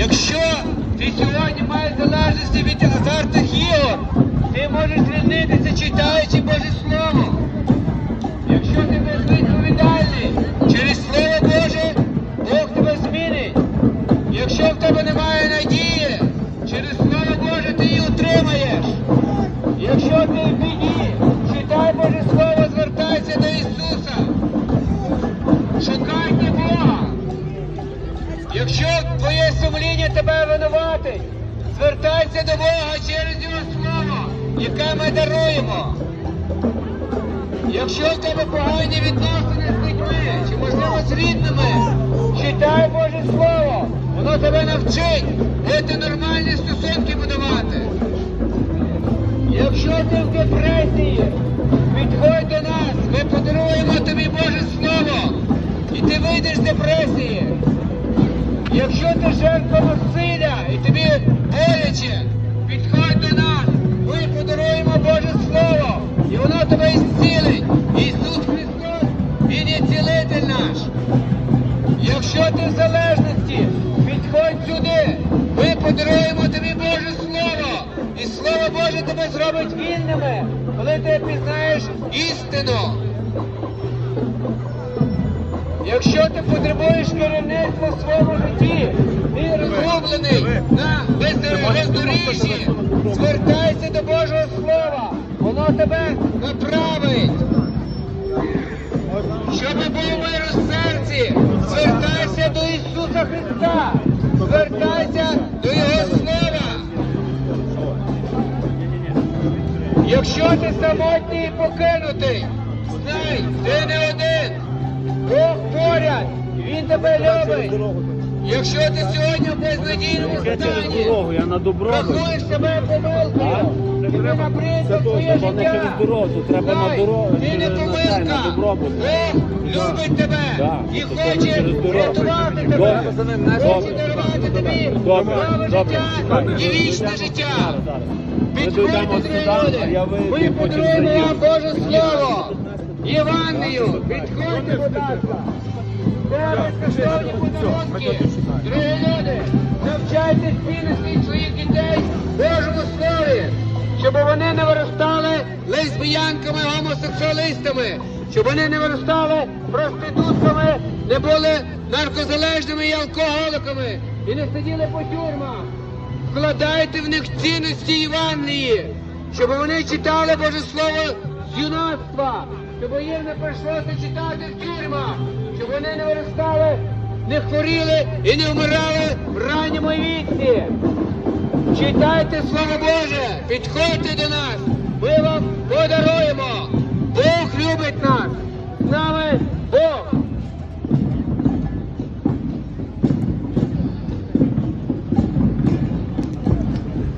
Якщо ти сьогодні маєш залежності від азартних ігор, ти можеш звільнитися, читаючи Боже Слово. Якщо ти безвідповідальний, через Слово Боже Бог тебе змінить. Якщо в тебе немає надії, через Слово Боже ти її отримаєш. Якщо ти сумління тебе винуватить, звертайся до Бога через Його Слово, яке ми даруємо. Якщо в тебе погані відносини з людьми, чи можливо з рідними, читай Боже Слово, воно тебе навчить бути нормальні стосунки будувати. Якщо ти в депресії, підходь до нас, ми подаруємо тобі Боже Слово, і ти вийдеш з депресії. Якщо ти жертва насилля і тобі боляче, підходь до нас, ми подаруємо Боже Слово, і воно тебе ісцілить. Ісус Христос, Він є цілитель наш. Якщо ти в залежності, підходь сюди, ми подаруємо тобі Боже Слово, і Слово Боже тебе зробить вільними, коли ти пізнаєш істину. Якщо ти потребуєш керівництва в своєму житті, ти розгублений на бездор- бездоріжжі, звертайся до Божого Слова, воно тебе направить. Щоб був мир у серці, звертайся до Ісуса Христа, звертайся до Його Слова. Якщо ти самотній і покинутий, знай, ти не один. Бог поряд, Він тебе любить. Якщо ти сьогодні в безнадійному стані, я на добро. рахуєш себе помилкою, ти набриєшся Це своє життя. треба на дорогу, Ти не на помилка. на. Бог любить тебе і хоче врятувати тебе. Хоче дарувати тобі добре, життя і вічне життя. Підходьте, люди. Ми подаруємо вам. Боже. Євангелію. Підходьте, будь ласка. Безкоштовні подарунки. Дорогі люди, навчайте цінності своїх дітей Божому Слові, щоб вони не виростали лесбіянками, гомосексуалістами, щоб вони не виростали проститутками, не були наркозалежними і алкоголиками, і не сиділи по тюрмах. Вкладайте в них цінності Євангелії, щоб вони читали Боже Слово з юнацтва, щоб їм не прийшлося читати в тюрмах, щоб вони не виростали, не хворіли і не вмирали в ранньому віці. Читайте Слово Боже, підходьте до нас.